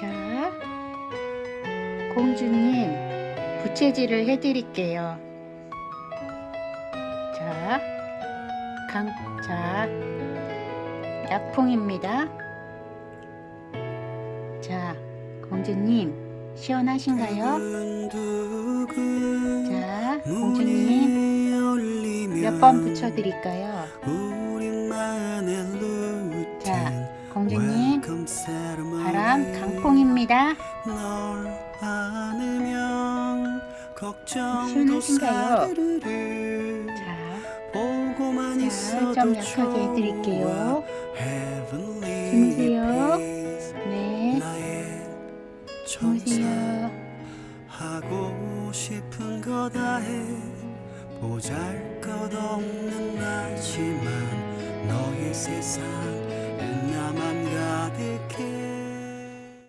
자, 공주님, 부채질을 해드릴게요. 자, 강, 자, 약풍입니다. 자, 공주님, 시원하신가요? 자, 공주님, 몇 번 붙여드릴까요? 자, 공주님, 바람 강풍입니다. 시원하신가요? 자, 자, 좀 약하게 해드릴게요. 주무세요. 네, 주무세요. 하고 싶은 거 다 해 보잘 것 없는 나지만 너의 세상 থেকে